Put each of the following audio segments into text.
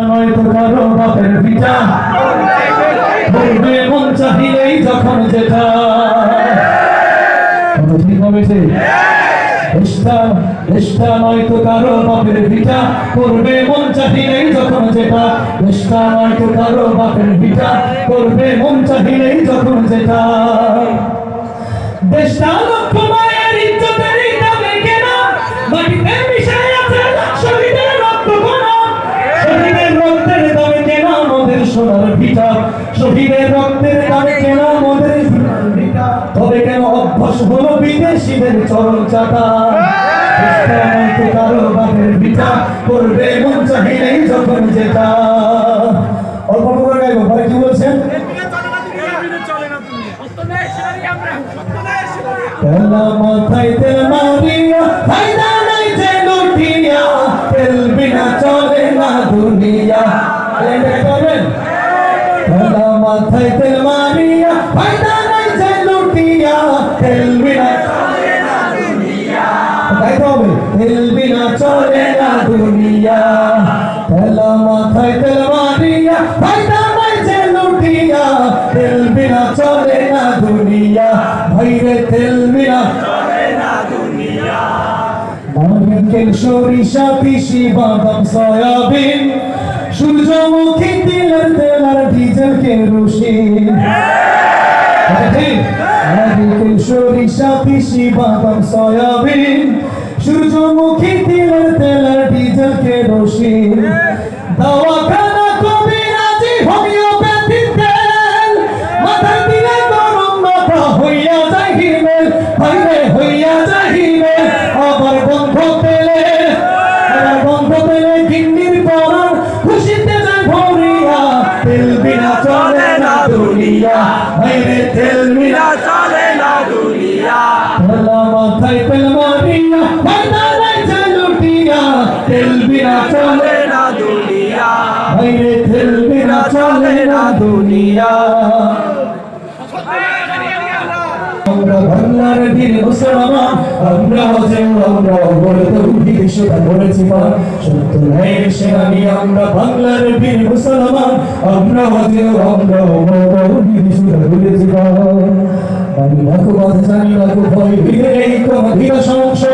নয়তো কারও বাপের পিতা। বলবে মন চাহিলেই যখন যেটা ঠিক সে? চেষ্টা চেষ্টা নয়তো কারও বাপের পিতা। করবে মন চাহিলেই যখন যেটা চেষ্টা নয়তো কারও বাপের পিতা। করবে মন চাহিলেই যখন যেটা দেশটা লক্ষ ভিটা শহীদের রক্তের কেনা সোনার ভিটা তবে কেন অভ্যাস হলো বিদেশিদের চরণ চাটা কারও বাপের ভিটা করবে মন চাহিলেই যখন যেটা। অল্প করে গাইবো ভাই কি বলছেন? তেলা মাথায় তেল মারিয়া, ফায়দা নাই যে চলে না দুনিয়া মাথায় তেল মারিয়া ফায়দা নাই যে লুটিয়া, তেল বিনা গাইতে হবে। তেল বিনা চলে না দুনিয়া। তেলা মাথায় তেল মারিয়া ফায়দা নাই যে লুটিয়া, তেল বিনা চলে না দুনিয়া। ভাইরে, তেল বিনা নারকেল সরিষা তিসি বাদাম, সয়াবিন সূর্যমুখী তিসি বাদাম, সয়াবিন। সূর্যমুখী তিলের তেল আর ডিজেল কেরোসিন দাওয়াখানা কবিরাজি হোমিওপ্যাথি তেল। মাথায় দিলে গরম মাথা হইয়া তেল বিনা চলে না দুনিয়া হাইরে তেল হাইরে তেল বিনা চলে না দুনিয়া। আমরা বাংলার বীর মুসলমান আমরা হজে আমরা বলে তো বিদেশে করেছি মা সত্য ন্যায়ের সেনানি আমরা বাংলার বীর মুসলমান আমরা হজে আমরা বিদেশে করেছি মা আমি রাখো কথা জানি রাখো ভয় হৃদয় এই কোন ধীর সংশয় আমি রাখো কথা জানি রাখো ভয় হৃদয় এই কোন ধীর সংশয়।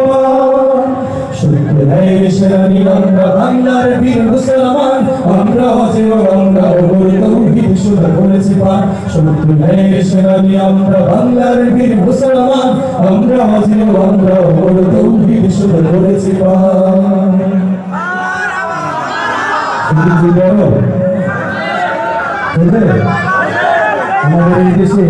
সত্যের সেনানি আমরা বাংলার বীর মুসলমান আমরা হজে আমরা ওপরে তৌহিদ শুরু করেছি পান সত্যের সেনানি আমরা আমাদের দেশে